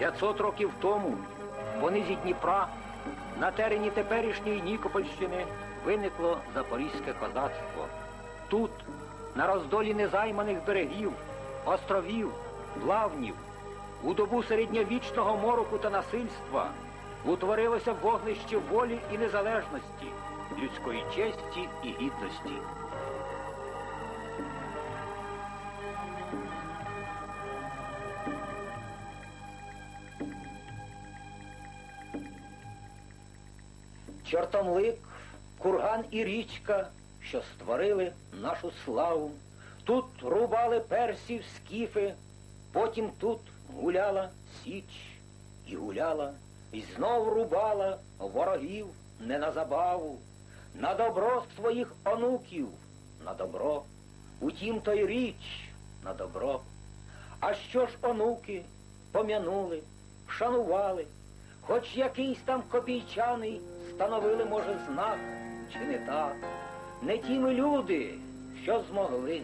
500 років тому вони зі Дніпра на терені теперішньої Нікопольщини виникло запорізьке козацтво. Тут, на роздолі незайманих берегів, островів, плавнів, у добу середньовічного мороку та насильства утворилося вогнище волі і незалежності, людської честі і гідності. Чортомлик, курган і річка, що створили нашу славу. Тут рубали персів скіфи, потім тут гуляла січ і гуляла, і знов рубала ворогів не на забаву, на добро своїх онуків, на добро. Утім то й річ на добро. А що ж онуки пом'янули, шанували, хоч якийсь там копійчаний становили, може, знак, чи не так. Не ті ми люди, що змогли,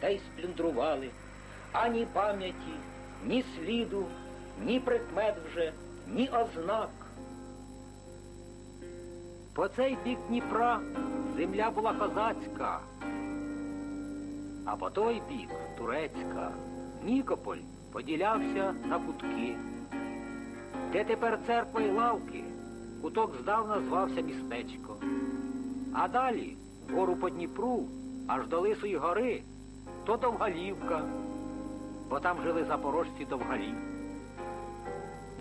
та й сплюндрували, ані пам'яті, ні сліду, ні прикмет вже, ні ознак. По цей бік Дніпра земля була козацька, а по той бік турецька. Нікополь поділявся на кутки. Де тепер церква і лавки, куток здавна звався містечко. А далі, вгору по Дніпру, аж до Лисої гори, то Довгалівка, бо там жили запорожці довгалі.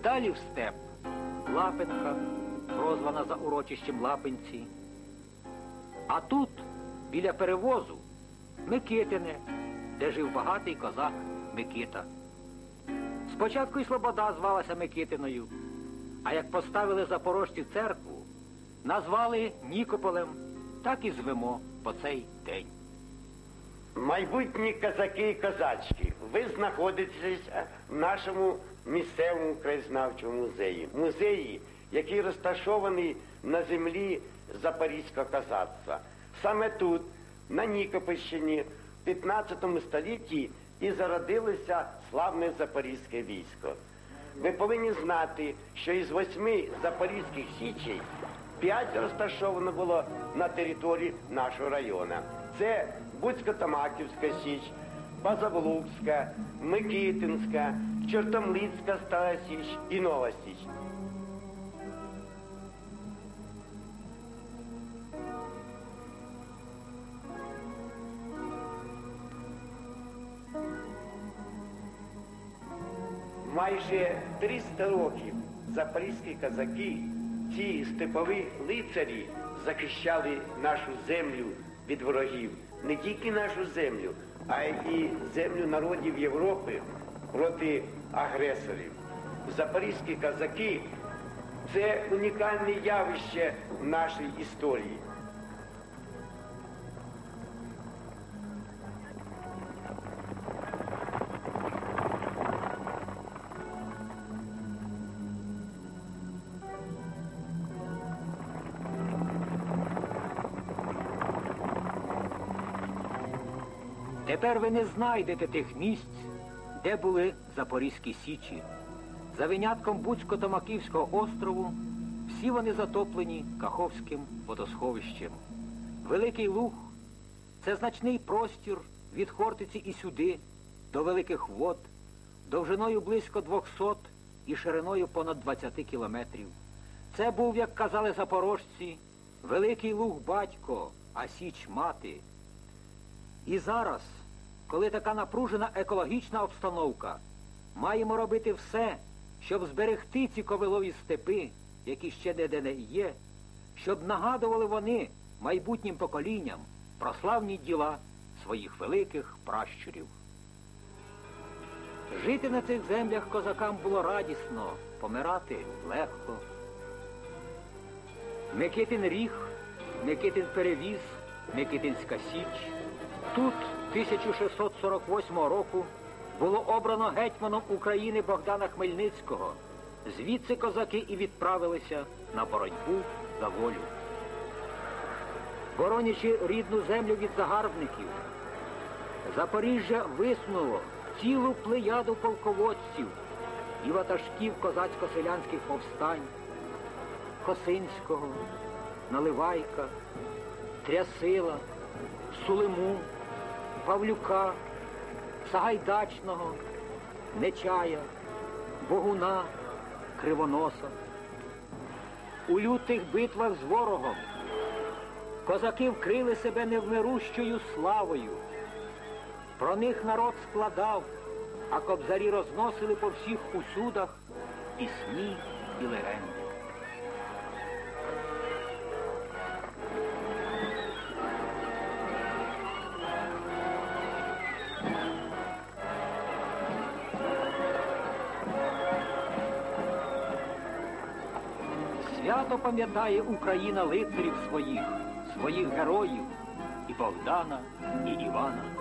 Далі в степ Лапенка, прозвана за урочищем Лапенці. А тут, біля перевозу, Микитине, де жив багатий козак Микита. Спочатку й Слобода звалася Микитиною, а як поставили запорожці церкву, назвали Нікополем, так і звемо по цей день. Майбутні козаки і козачки, ви знаходитеся в нашому місцевому краєзнавчому музеї. Музеї, який розташований на землі Запорізького козацтва. Саме тут, на Нікопольщині, в 15 столітті і зародилося славне запорізьке військо. Ви повинні знати, що із восьми запорізьких січей п'ять розташовано було на території нашого району. Це Буцько-Тамаківська Січ, Базавлукська, Микитинська, Чортомлицька Стара Січ і Нова Січ. Майже 300 років запорізькі козаки, ці степові лицарі захищали нашу землю від ворогів. Не тільки нашу землю, а й землю народів Європи проти агресорів. Запорізькі козаки це унікальне явище в нашій історії. Тепер ви не знайдете тих місць, де були Запорізькі Січі. За винятком Буцько-Томаківського острову всі вони затоплені Каховським водосховищем. Великий Луг це значний простір від Хортиці і сюди, до Великих Вод, довжиною близько 200 і шириною понад 20 кілометрів. Це був, як казали запорожці, Великий Луг батько, а Січ мати. І зараз, коли така напружена екологічна обстановка, маємо робити все, щоб зберегти ці ковилові степи, які ще де не є, щоб нагадували вони майбутнім поколінням про славні діла своїх великих пращурів. Жити на цих землях козакам було радісно, помирати легко. Микитин ріг, Микитин перевіз, Микитинська січ. Тут 1648 року було обрано гетьманом України Богдана Хмельницького. Звідси козаки і відправилися на боротьбу за волю. Боронячи рідну землю від загарбників, Запоріжжя висунуло цілу плеяду полководців, і ватажків козацько-селянських повстань, Косинського, Наливайка, Трясила, Сулиму, Павлюка, Сагайдачного, Нечая, Богуна, Кривоноса. У лютих битвах з ворогом козаки вкрили себе невмирущою славою. Про них народ складав, а кобзарі розносили по всіх усюдах пісні і легенди. Свято пам'ятає Україна лицарів своїх, своїх героїв і Богдана, і Івана.